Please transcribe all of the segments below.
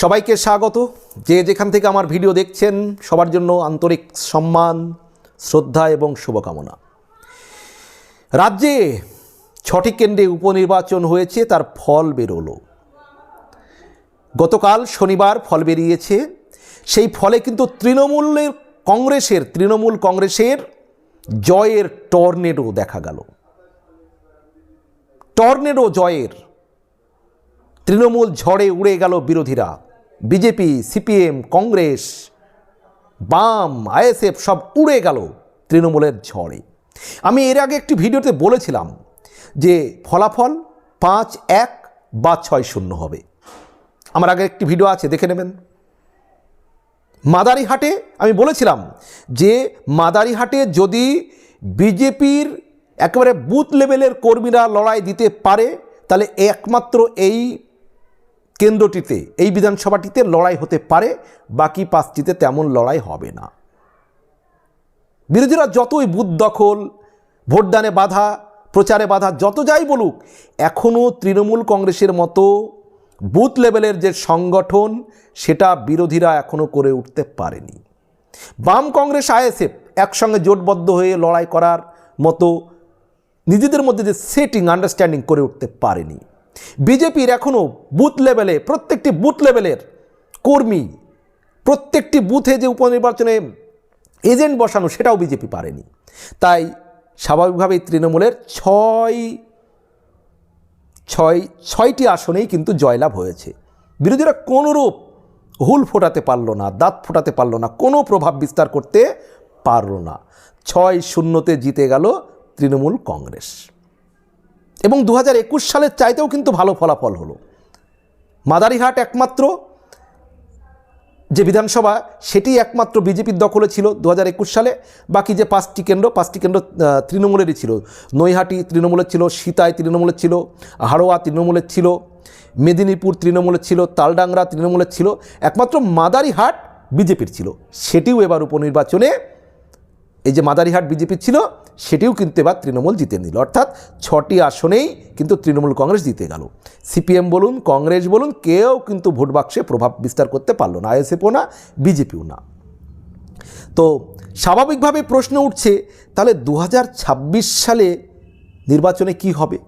সবাইকে স্বাগত। যে যেখান থেকে আমার ভিডিও দেখছেন, সবার জন্য আন্তরিক সম্মান, শ্রদ্ধা এবং শুভকামনা। রাজ্যে ছটি কেন্দ্রে উপনির্বাচন হয়েছে, তার ফল বেরোলো। গতকাল শনিবার ফল বেরিয়েছে। সেই ফলে কিন্তু তৃণমূলের কংগ্রেসের, তৃণমূল কংগ্রেসের জয়ের টর্নেডো দেখা গেল। টর্নেডো জয়ের। তৃণমূল ঝড়ে উড়ে গেল বিরোধীরা। বিজেপি, সিপিএম, কংগ্রেস, বাম আইএসএফ সব উড়ে গেল তৃণমূলের ঝড়ে। আমি এর আগে একটি ভিডিওতে বলেছিলাম যে ফলাফল পাঁচ এক বা ছয় শূন্য হবে। আমার আগে একটি ভিডিও আছে, দেখে নেবেন। মাদারিহাটে আমি বলেছিলাম যে মাদারিহাটে যদি বিজেপির একেবারে বুথ লেভেলের কর্মীরা লড়াই দিতে পারে, তাহলে একমাত্র এই কেন্দ্রটিতে এই বিধানসভাটিতে লড়াই হতে পারে, বাকি পাঁচটিতে তেমন লড়াই হবে না। বিরোধীরা যতই বুথ দখল, ভোটদানে বাধা, প্রচারে বাধা, যত যাই বলুক এখনও তৃণমূল কংগ্রেসের মতো বুথ লেভেলের যে সংগঠন, সেটা বিরোধীরা এখনও করে উঠতে পারেনি। বাম কংগ্রেস, আইএসএফ একসঙ্গে জোটবদ্ধ হয়ে লড়াই করার মতো নিজেদের মধ্যে যে সেটিং আন্ডারস্ট্যান্ডিং করে উঠতে পারেনি। বিজেপির এখনও বুথ লেভেলে, প্রত্যেকটি বুথ লেভেলের কর্মী, প্রত্যেকটি বুথে যে উপনির্বাচনে এজেন্ট বসানো, সেটাও বিজেপি পারেনি। তাই স্বাভাবিকভাবেই তৃণমূলের ছয় ছয়, ছয়টি আসনেই কিন্তু জয়লাভ হয়েছে। বিরোধীরা কোনোরূপ হুল ফোটাতে পারল না, দাঁত ফোটাতে পারল না, কোনো প্রভাব বিস্তার করতে পারল না। ছয় শূন্যতে জিতে গেল তৃণমূল কংগ্রেস। এবং দু হাজার একুশ সালের চাইতেও কিন্তু ভালো ফলাফল হলো। মাদারিহাট একমাত্র যে বিধানসভা, সেটি একমাত্র বিজেপির দখলে ছিল দু হাজার একুশ সালে। বাকি যে পাঁচটি কেন্দ্র পাঁচটি কেন্দ্র তৃণমূলেরই ছিল। নৈহাটি তৃণমূলের ছিল সীতায় তৃণমূলের ছিল, হাড়োয়া তৃণমূলের ছিল, মেদিনীপুর তৃণমূলের ছিল, তালডাংরা তৃণমূলের ছিল। একমাত্র মাদারিহাট বিজেপির ছিল। সেটিও এবার উপনির্বাচনে এই যে মাদারিহাট বিজেপির ছিল সেটিও কিন্তু এবার তৃণমূল জিতে নিল। অর্থাৎ ছটি আসনেই কিন্তু তৃণমূল কংগ্রেস জিতে গেল। সিপিএম বলুন, কংগ্রেস বলুন, কেউ কিন্তু ভোট বাক্সে প্রভাব বিস্তার করতে পারল না, আইএসএফও না, বিজেপিও না। তো স্বাভাবিকভাবে প্রশ্ন উঠছে, তাহলে দু হাজার ছাব্বিশ সালে নির্বাচনে কি হবে?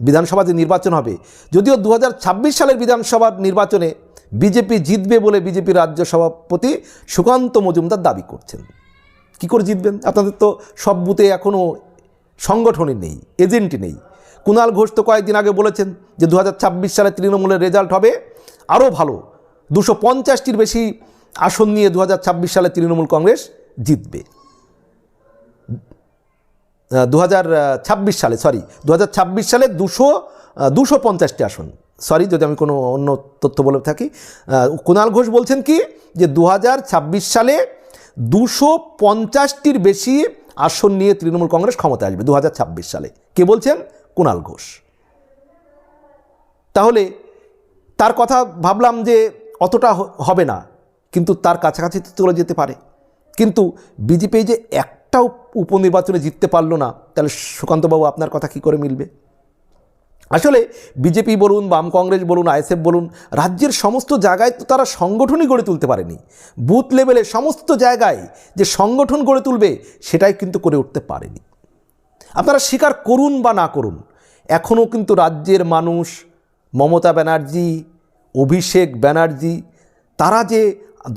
বিধানসভা যে নির্বাচন হবে, যদিও দু হাজার ছাব্বিশ সালের বিধানসভার নির্বাচনে বিজেপি জিতবে বলে বিজেপি রাজ্য সভাপতি সুকান্ত মজুমদার দাবি করছেন। কি করে জিতবেন? আপনাদের তো সব বুথে এখনও সংগঠনই নেই, এজেন্টই নেই। কুণাল ঘোষ তো কয়েকদিন আগে বলেছেন যে দু হাজার ছাব্বিশ সালে তৃণমূলের রেজাল্ট হবে আরও ভালো, দুশো পঞ্চাশটির বেশি আসন নিয়ে দু হাজার ছাব্বিশ সালে তৃণমূল কংগ্রেস জিতবে। দু হাজার ছাব্বিশ সালে সরি দু হাজার ছাব্বিশ সালে দুশো দুশো পঞ্চাশটি আসন। সরি যদি আমি কোনো অন্য তথ্য বলে থাকি কুণাল ঘোষ বলছেন কি যে দু হাজার ছাব্বিশ সালে দুশো পঞ্চাশটির বেশি আসন নিয়ে তৃণমূল কংগ্রেস ক্ষমতায় আসবে দু হাজার ছাব্বিশ সালে। কে বলছেন? কুণাল ঘোষ। তাহলে তার কথা ভাবলাম যে অতটা হবে না, কিন্তু তার কাছাকাছি চলে যেতে পারে। কিন্তু বিজেপি যে একটাও উপনির্বাচনে জিততে পারল না, তাহলে সুকান্তবাবু আপনার কথা কি করে মিলবে? আসলে বিজেপি বলুন বাম কংগ্রেস বলুন আইএসএফ বলুন, রাজ্যের সমস্ত জায়গায় তো তারা সংগঠনই গড়ে তুলতে পারেনি। বুথ লেভেলে সমস্ত জায়গায় যে সংগঠন গড়ে তুলবে সেটাই কিন্তু করে উঠতে পারেনি। আপনারা স্বীকার করুন বা না করুন এখনও কিন্তু রাজ্যের মানুষ মমতা ব্যানার্জি, অভিষেক ব্যানার্জি, তারা যে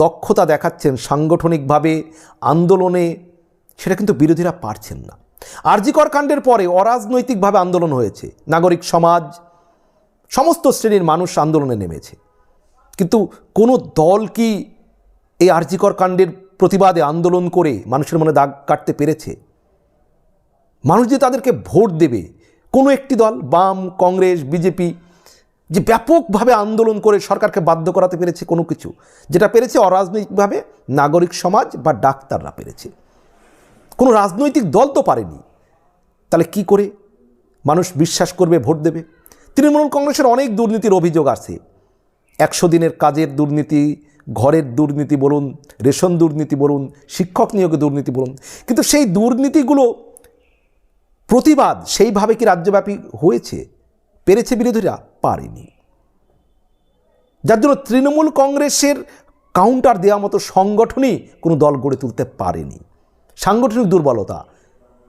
দক্ষতা দেখাচ্ছেন সাংগঠনিকভাবে, আন্দোলনে, সেটা কিন্তু বিরোধীরা পারছেন না। আরজিকর কাণ্ডের পরে অরাজনৈতিকভাবে আন্দোলন হয়েছে। নাগরিক সমাজ, সমস্ত শ্রেণির মানুষ আন্দোলনে নেমেছে। কিন্তু কোনো দল কি এই আরজিকর কাণ্ডের প্রতিবাদে আন্দোলন করে মানুষের মনে দাগ কাটতে পেরেছে? মানুষ যে তাদেরকে ভোট দেবে, কোনো একটি দল, বাম, কংগ্রেস, বিজেপি, যে ব্যাপকভাবে আন্দোলন করে সরকারকে বাধ্য করাতে পেরেছে কোনো কিছু, যেটা পেরেছে অরাজনৈতিকভাবে নাগরিক সমাজ বা ডাক্তাররা পেরেছে। কোনো রাজনৈতিক দল তো পারেনি। তাহলে কি করে? মানুষ বিশ্বাস করবে, ভোট দেবে। তৃণমূল কংগ্রেসের অনেক দুর্নীতির অভিযোগ আছে। একশো দিনের কাজের দুর্নীতি, ঘরের দুর্নীতি বলুন, রেশন দুর্নীতি বলুন, শিক্ষক নিয়োগে দুর্নীতি বলুন। কিন্তু সেই দুর্নীতিগুলো প্রতিবাদ সেইভাবে কি রাজ্যব্যাপী হয়েছে? পেরেছে বিরোধীরা? পারেনি। যার জন্য তৃণমূল কংগ্রেসের কাউন্টার দেওয়া মতো সংগঠনই কোনো দল গড়ে তুলতে পারেনি। সাংগঠনিক দুর্বলতা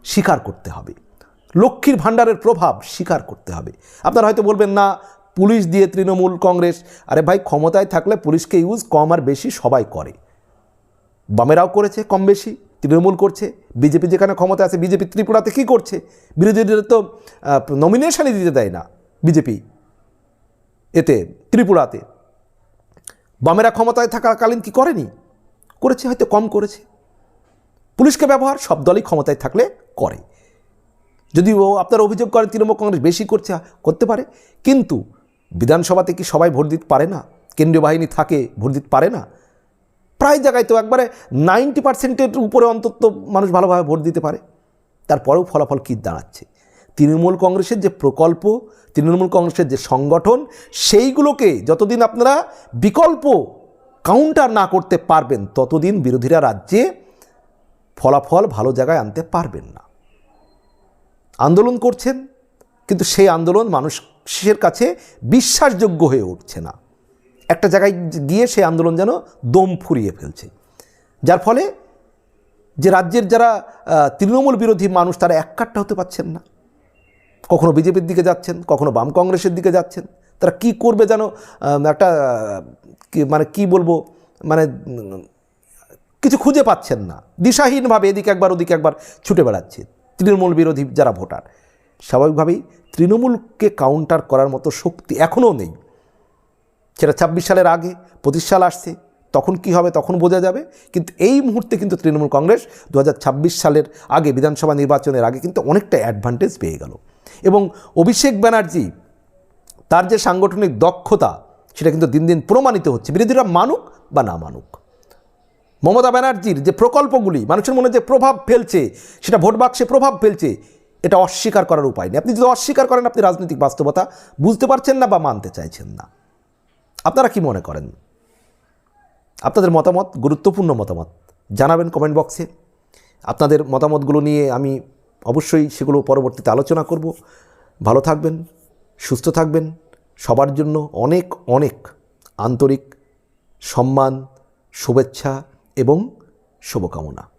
স্বীকার করতে হবে। লক্ষ্মীর ভাণ্ডারের প্রভাব স্বীকার করতে হবে। আপনারা হয়তো বলবেন, না, পুলিশ দিয়ে তৃণমূল কংগ্রেস। আরে ভাই, ক্ষমতায় থাকলে পুলিশকে ইউজ কম আর বেশি সবাই করে। বামেরাও করেছে কম বেশি, তৃণমূল করছে। বিজেপি যেখানে ক্ষমতা আছে, বিজেপি ত্রিপুরাতে কী করছে? বিরোধীদের তো নমিনেশনই দিতে দেয় না বিজেপি এতে, ত্রিপুরাতে। বামেরা ক্ষমতায় থাকাকালীন কি করেনি? করেছে, হয়তো কম করেছে। পুলিশকে ব্যবহার সব দলই ক্ষমতায় থাকলে করে। যদি ও আপনারা অভিযোগ করেন তৃণমূল কংগ্রেস বেশি করছে, করতে পারে। কিন্তু বিধানসভাতে কি সবাই ভোট দিতে পারে না? কেন্দ্রীয় বাহিনী থাকে, ভোট দিতে পারে না? প্রায় জায়গায় তো একবারে নাইনটি পার্সেন্টের উপরে অন্তত মানুষ ভালোভাবে ভোট দিতে পারে। তারপরেও ফলাফল কী দাঁড়াচ্ছে? তৃণমূল কংগ্রেসের যে প্রকল্প, তৃণমূল কংগ্রেসের যে সংগঠন, সেইগুলোকে যতদিন আপনারা বিকল্প কাউন্টার না করতে পারবেন, ততদিন বিরোধীরা রাজ্যে ফলাফল ভালো জায়গায় আনতে পারবেন না। আন্দোলন করছেন, কিন্তু সেই আন্দোলন মানুষের কাছে বিশ্বাসযোগ্য হয়ে উঠছে না। একটা জায়গায় গিয়ে সেই আন্দোলন যেন দম ফুরিয়ে ফেলছে। যার ফলে যে রাজ্যের যারা তৃণমূল বিরোধী মানুষ, তারা এককাট্টা হতে পারছেন না। কখনো বিজেপির দিকে যাচ্ছেন, কখনো বাম কংগ্রেসের দিকে যাচ্ছেন। তারা কি করবে যেন একটা মানে কি বলব মানে কিছু খুঁজে পাচ্ছেন না। দিশাহীনভাবে এদিকে একবার, ওদিকে একবার ছুটে বেড়াচ্ছে। তৃণমূল বিরোধী যারা ভোটার, স্বাভাবিকভাবেই তৃণমূলকে কাউন্টার করার মতো শক্তি এখনও নেই। সেটা ছাব্বিশ সালের আগে, পঁচিশ সাল আসছে, তখন কি হবে তখন বোঝা যাবে। কিন্তু এই মুহূর্তে কিন্তু তৃণমূল কংগ্রেস দু হাজার ছাব্বিশ সালের আগে বিধানসভা নির্বাচনের আগে কিন্তু অনেকটা অ্যাডভান্টেজ পেয়ে গেল। এবং অভিষেক ব্যানার্জি, তার যে সাংগঠনিক দক্ষতা, সেটা কিন্তু দিন দিন প্রমাণিত হচ্ছে। বিরোধীরা মানুক বা না মানুক। মমতা ব্যানার্জির যে প্রকল্পগুলি, মানুষের মনে যে প্রভাব ফেলছে, সেটা ভোট বাক্সে প্রভাব ফেলছে, এটা অস্বীকার করার উপায় নেই। আপনি যদি অস্বীকার করেন আপনি রাজনৈতিক বাস্তবতা বুঝতে পারছেন না বা মানতে চাইছেন না। আপনারা কি মনে করেন? আপনাদের মতামত, গুরুত্বপূর্ণ মতামত জানাবেন কমেন্ট বক্সে। আপনাদের মতামতগুলো নিয়ে আমি অবশ্যই সেগুলো পরবর্তীতে আলোচনা করব। ভালো থাকবেন, সুস্থ থাকবেন। সবার জন্য অনেক অনেক আন্তরিক সম্মান, শুভেচ্ছা এবং শুভকামনা।